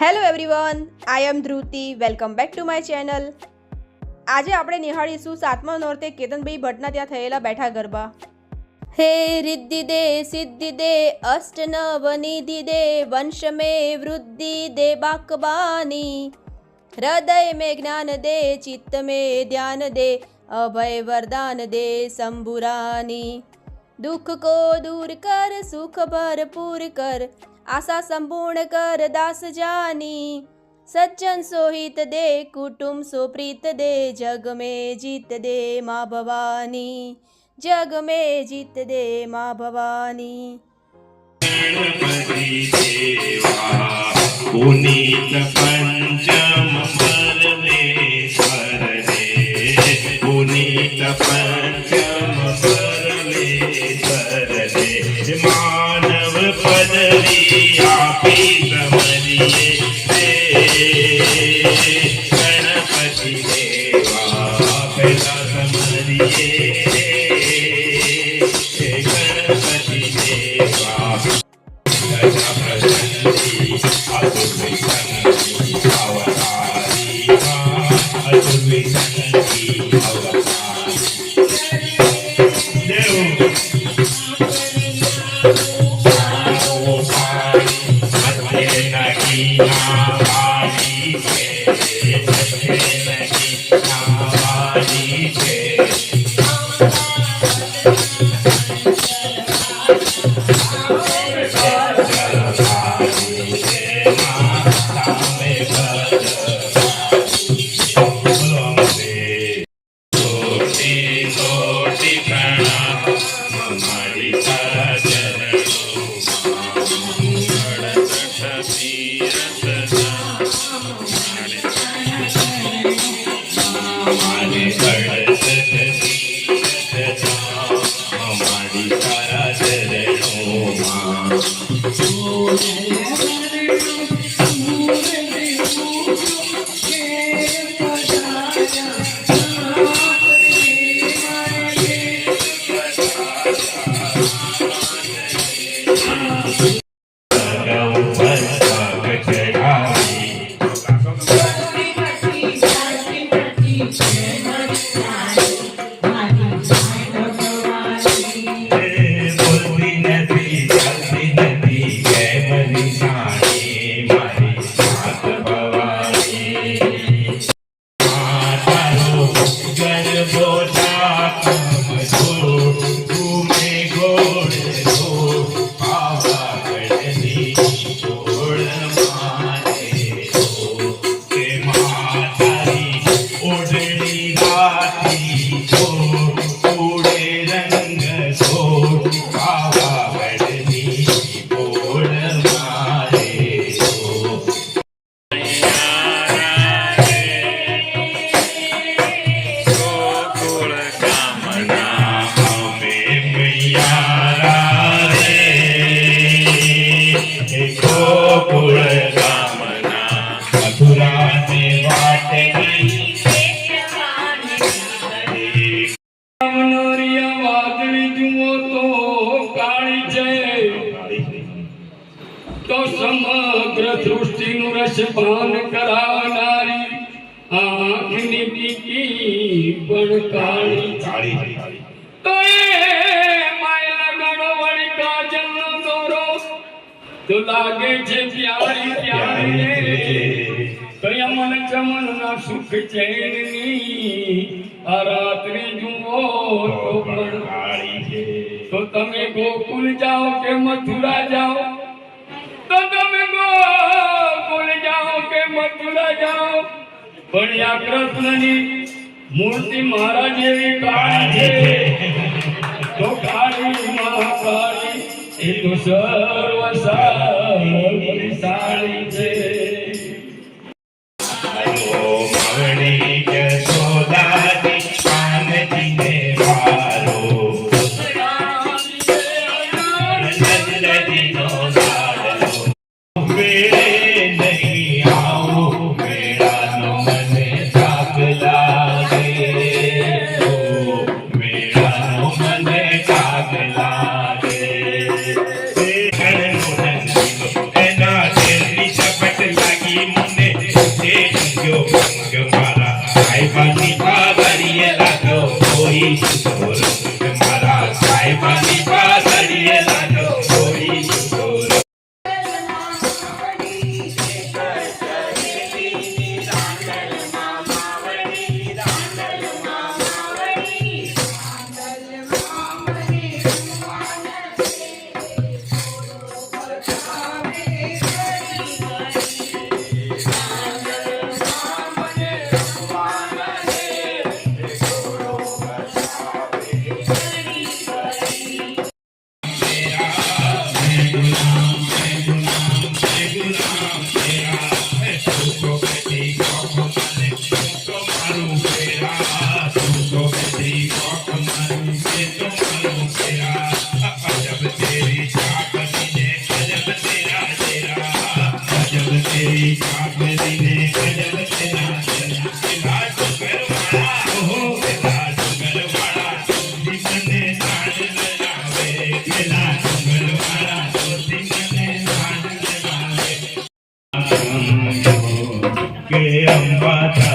Hello everyone I am Dhruti welcome back to my channel આજે આપણે નિહાળીશું સાતમા નોરતે કેતનભાઈ ભટ્ટના ત્યાં થયેલા બેઠા ગરબા. હે રિદ્ધિ દે, સિદ્ધિ દે અષ્ટ નવ દે વંશ મે વૃદ્ધિ દે બાકબાની. હૃદય મે જ્ઞાન દે, ચિત્ત મે ધ્યાન દે, અભય વરદાન દે શંભુરાની. દુઃખ કો દૂર કર, સુખ ભરપૂર કર આશા સંપૂર્ણ કર દાસ જાની. સજ્જન સોહિત દે, કુટુંબ સુપ્રીત દે, જગ में જીત દે મા ભવાની. જગ में જીત દે મા ભવાની. પંચમ Thank. સુખ ચેનની આ રાત્રિ જુઓ તો પણ કાળી છે. તો તમે ગોકુલ જાઓ કે મથુરા જાઓ? તો તમે ગોકુલ જાઓ કે મથુરા જાઓ? પણ આ કૃષ્ણની મૂર્તિ મારા જેવી કાળી છે. તો કાળી મહાકાળી એ તો સર્વ સાળી છે. Bata.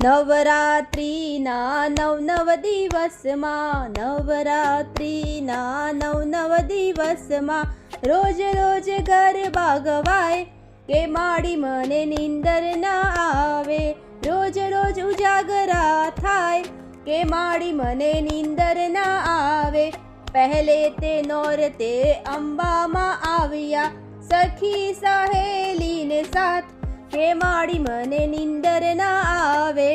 નવરાત્રિના નવ નવ દિવસમાં નવરાત્રિના નવ નવ દિવસમાં રોજ રોજ ગરબા ગવાય કે માડી મને નીંદર ના આવે રોજ રોજ ઉજાગરા થાય કે માડી મને નીંદર ના આવે પહેલે તે નોરતે અંબામાં આવ્યા સખી સહેલીને સાથ કે માડી મને નીંદર ના આવે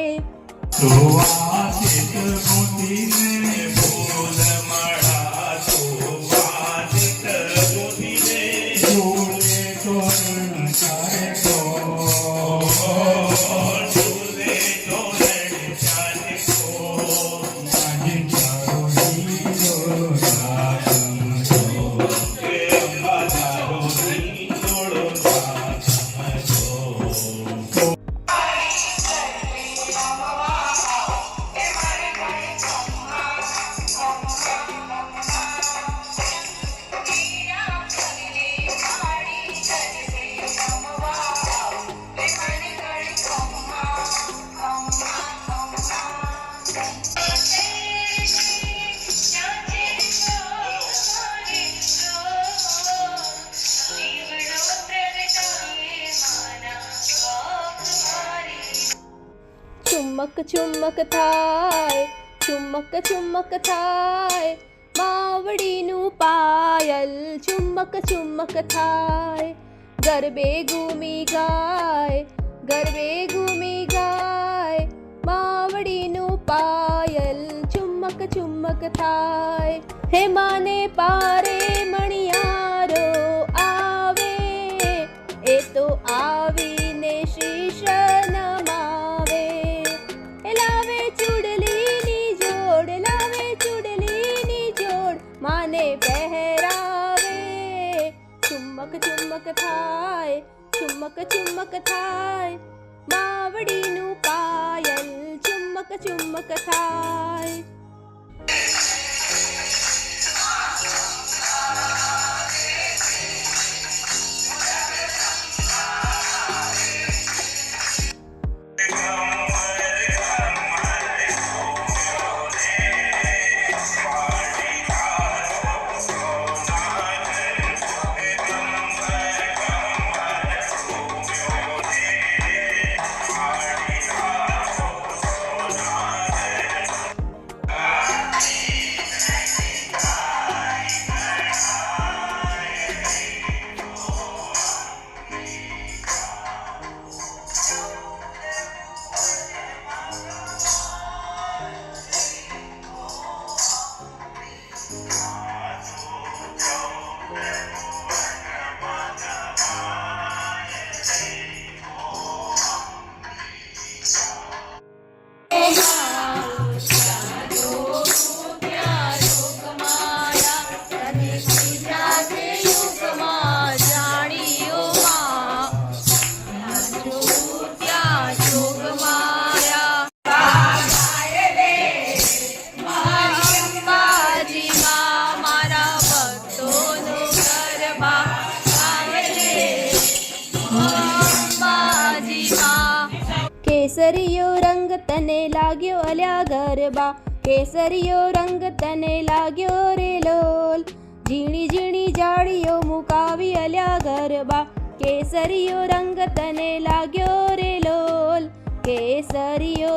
પાયલ ચુમ્મક ચુમ્મક થાય ગરબે ઘૂમી ગાય ગરબે ઘૂમી ગાય માવડીનું પાયલ ચુમ્મક ચુમ્મક થાય હે માને પારે મણિયારો આવે એ તો આવીને ચુમ્મક ચુમ્મક થાય માવડીનું પાયલ ચુમ્મક ચુમ્મક થાય કેસરીયો રંગ તને લાગ્યો રે લોલ. ઝીણી ઝીણી જાળીઓ મુકાવી અલ્યા ગરબા. કેસરીયો રંગ તને લાગ્યો રે લોલ. કેસરીયો.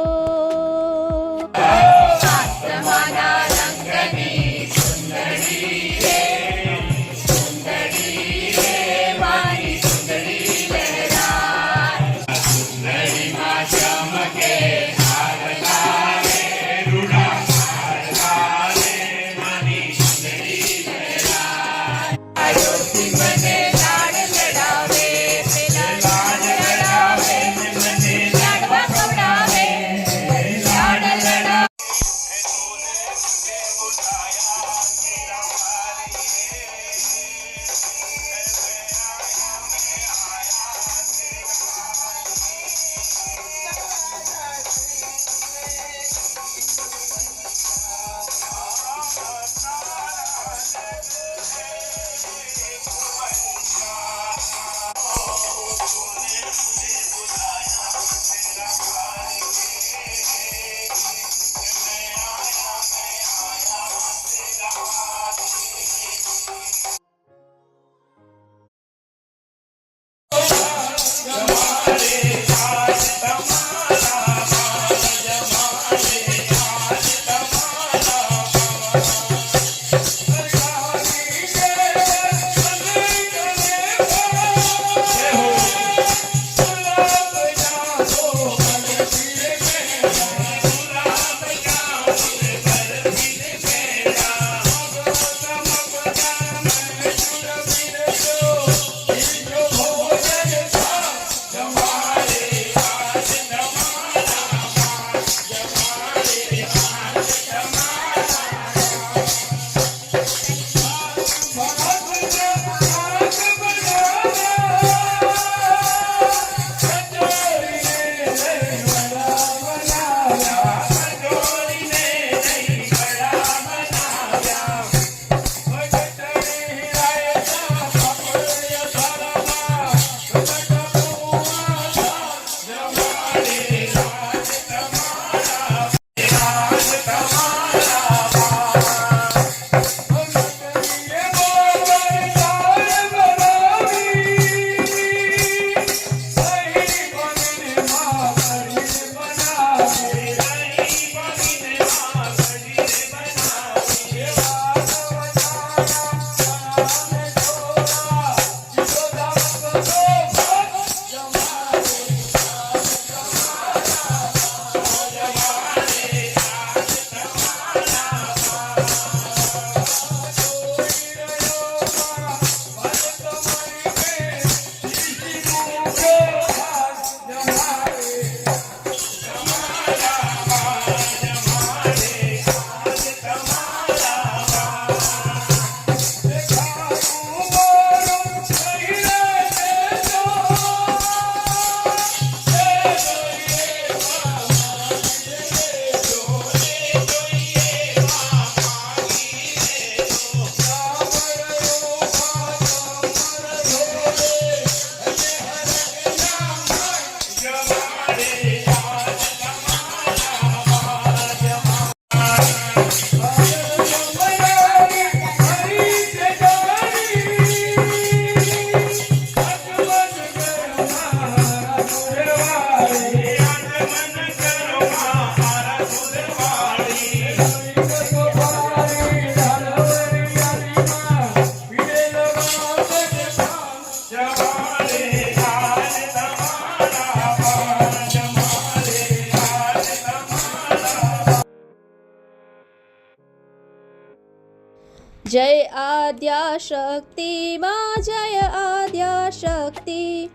શક્તિ, માં જય આદ્યા શક્તિ.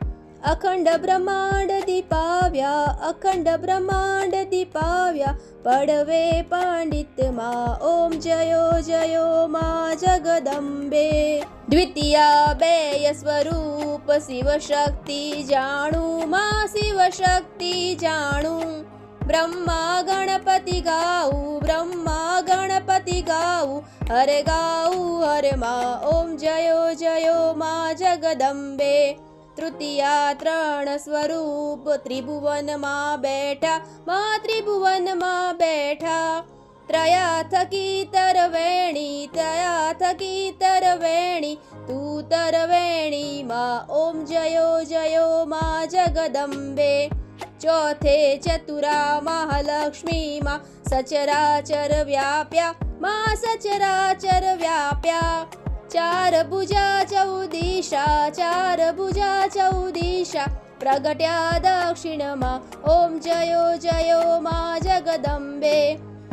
અખંડ બ્રહ્માંડ દીપાવ્યા, અખંડ બ્રહ્માંડ દીપાવ્યા. પડવે પંડિતમાં ઓમ જયો જયો માં જગદંબે. દ્વિતીયા બેય સ્વરૂપ શિવ શક્તિ જાણું, માં શિવ શક્તિ જાણું. બ્રહ્મા ગણપતિ ગાઉ, બ્રહ્મા ગણપતિ ગાઉં, હરે ગાઉં, હરે માં, ઓમ જયો જયો માં જગદંબે. તૃતીયા ત્રણ સ્વરૂપ, ત્રિભુવનમાં બેઠા, મા ત્રિભુવનમાં બેઠા. ત્રયા થકી તરવેણી ત્રયા થકી તરવેણી તું તરવેણી માં, ઓમ જયો જયો માં જગદંબે. ચોથે ચતુરા મહાલક્ષ્મીમાં સચરાચર વ્યાપ્યા. માં સચરાચર વ્યાપ્યા ચાર ભુજા ચૌદિશા ચાર ભુજા ચૌદિશા પ્રગટ્યા દક્ષિણમાં ઓમ જયો જયો માં જગદંબે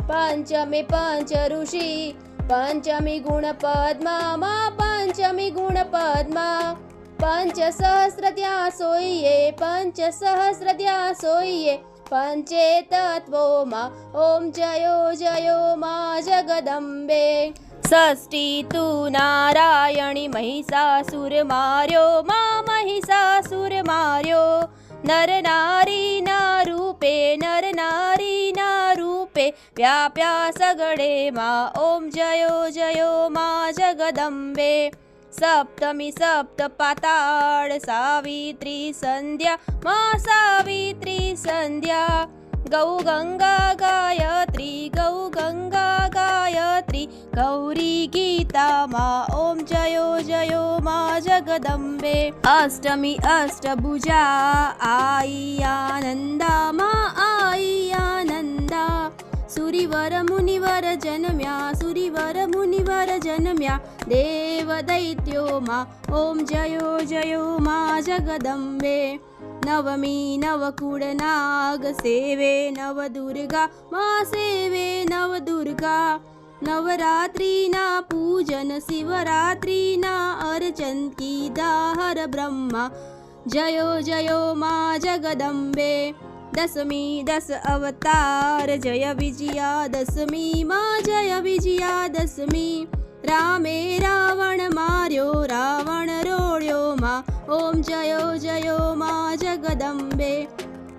પંચમી પંચ ઋષિ પંચમી ગુણ પદ્મા માં પંચમી ગુણ પદ્મા પંચ સહસ્ર ત્યાં સોઈએ પંચ સહસ્ર ત્યાં સોઈએ पञ्चेतत्वो मा। ॐ जयो जयो मा जगदम्बे। षष्ठी तु नारायणी महिषासुर मार्यो मा महिषासुर मार्यो नरनारीनारूपे व्याप्या व्याप्यासगडे मा। ॐ जयो जयो मा जगदम्बे। सप्तमी सप्त पताड सावित्री सन्ध्या मा सावित्री सन्ध्या गौ गङ्गा गायत्री गौ गङ्गा गायत्री गौरी गीता मा ॐ जयो जयो मा जगदम्बे। अष्टमी अष्टभुजा आयि आनन्दा मा आय आनन्दा। सूरिवर मुनिवर जनम्या सुरिवर मुनिवर जनम्या આનંદા સુરીવર મુનિવર જન્મ્યા સુરીવર મુનિવર જન્મ્યા દેવ દૈત્યોમાં ઓમ જયો જયો માં જગદંબે નવમી નવકુળ નાગ સેવે નવ દુર્ગા માં સેવે નવ દુર્ગા નવરાત્રિના પૂજન શિવરાત્રિના અર્ચન કીધા બ્રહ્મા જયો જયો માં જગદંબે દસમી દસ અવતાર જય વિજયા દસમી માં જય વિજયા દસમી રામે રાવણ માર્યો રાવણ રોડ્યો માં ઓમ જયો જયો માં જગદંબે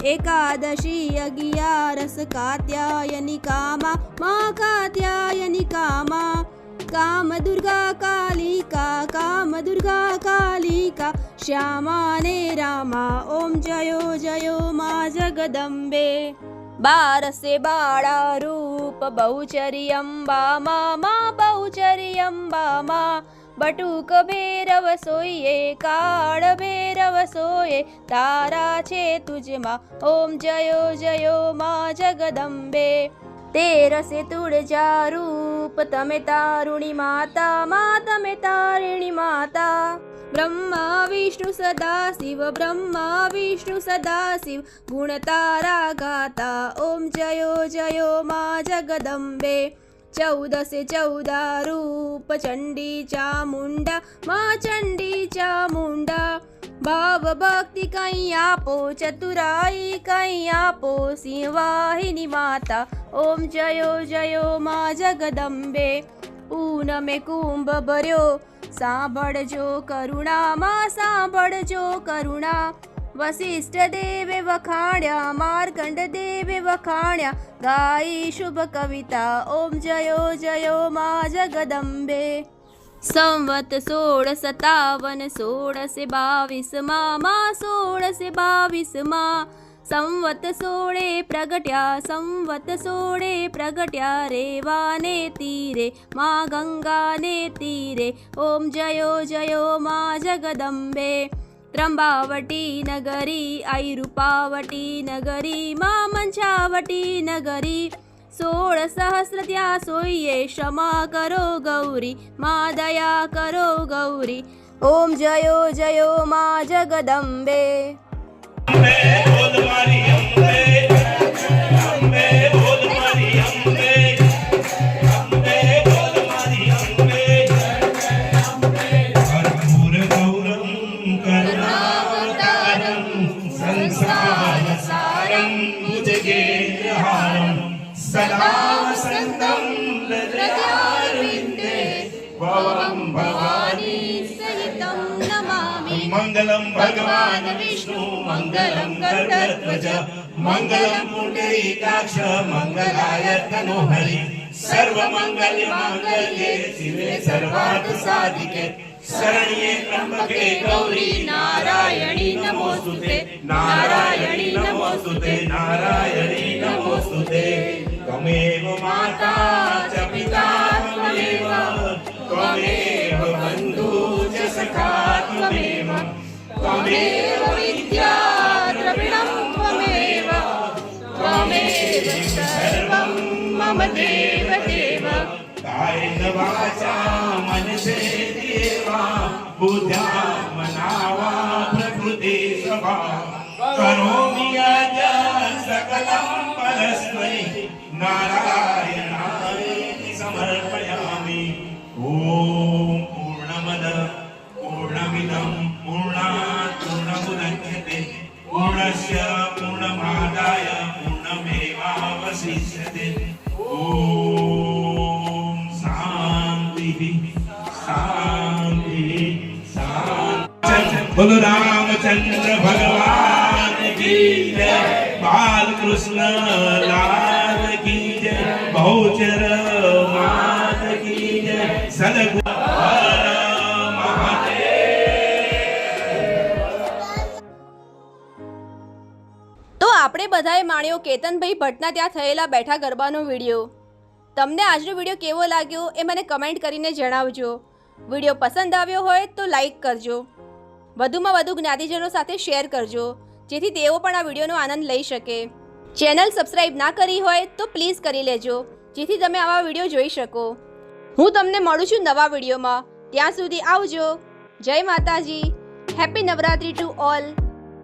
એકાદશી અગિયારસ કાત્યાયનિકામાં માં કાત્યાયનિકામાં કામ દુર્ગા કાલિકા કામ દુર્ગા કાલિકા શ્યામા ને રામા ઓમ જયો જયો માં જગદંબે बारसे बाळारूप बहुचर्यम्बा मा बहुचर्यम्बा मा बटूक भैरवसोये काळ भैरवसोये तारा चेतुज मा ॐ जयो जयो मा जगदम्बे तेरसे तुळारूप તુળજા રૂપ તમે તારુણી માતા માં તમે તારિણી માતા બ્રહ્મા વિષ્ણુ સદા શિવ બ્રહ્મા વિષ્ણુ સદા શિવ ગુણ તારા ગાતા ઓમ જયો જયો માં જગદંબે ચૌદસે ચૌદા રૂપ ચંડી ચામુંડા માં ચંડી ચામુંડા ભાવ ભક્તિ કઈ આપો ચતુરાઈ કઈ આપો સિંહવાહિની માતા ઓમ જયો જયો માં જગદંબે પૂનમે કુંભ ભર્યો સાંભળજો કરુણામાં સાંભળજો કરુણા વશિષ્ઠ દેવે વખાણ્યા, માર્કંડ દેવે વખાણ્યા, ગાઈ શુભ કવિતા, ઓમ જયો જયો મા જગદંબે. સંવત સોળ સતાવન સોળસે બાવીસમાં માં સોળસે બાવીસમાં સંવત સોળે પ્રગટ્યા, સંવત સોળે પ્રગટ્યા રેવાને તીરે, મા ગંગાને તીરે, ઓમ જયો જયો મા જગદંબે. ત્રંબાવટી નગરી આઈ રૂપાવટી નગરી માં મંછાવટી નગરી સોળ સહસ્ર ત્યાં સોઈએ ક્ષમા કરો ગૌરી માં દયા કરો ગૌરી ઓમ જયો જયો માં भगवान् विष्णु मङ्गलं गरुडध्वज मङ्गलं पुण्डरीकाक्ष मङ्गलाय तनोहरि सर्वमङ्गल्यमाङ्गल्ये शिवे सर्वार्थसाधिके शरण्ये त्र्यम्बके गौरी नारायणी नमोस्तुते। नारायणी नमोस्तुते नारायणी नमोस्तुते। त्वमेव माता ત્વમેવ વિદ્યા દ્રવિણમ ત્વમેવ ત્વમેવ સર્વમ મમ દેવ દેવ કાયેન વાચા મનસે દેવા બુદ્ધ્યા મનાવા પ્રકૃતિ નારાયણ पूर्णस्य पूर्णमादाय पूर्णमेवावशिष्यते ॐ शान्तिः शान्तिः शान्ति बोलो रामचंद्र भगवान की जय बालकृष्ण लाल की जय बहुचर બધાએ માણ્યો કેતનભાઈ ભટ્ટના ત્યાં થયેલા બેઠા ગરબાનો વીડિયો. તમને આજનો વીડિયો કેવો લાગ્યો એ મને કમેન્ટ કરીને જણાવજો. વીડિયો પસંદ આવ્યો હોય તો લાઈક કરજો. વધુમાં વધુ જ્ઞાતિજનો સાથે શેર કરજો, જેથી તેઓ પણ આ વિડીયોનો આનંદ લઈ શકે. ચેનલ સબસ્ક્રાઈબ ના કરી હોય તો પ્લીઝ કરી લેજો, જેથી તમે આવા વીડિયો જોઈ શકો. હું તમને મળું છું નવા વિડીયોમાં. ત્યાં સુધી આવજો. જય માતાજી. Happy Navratri to all.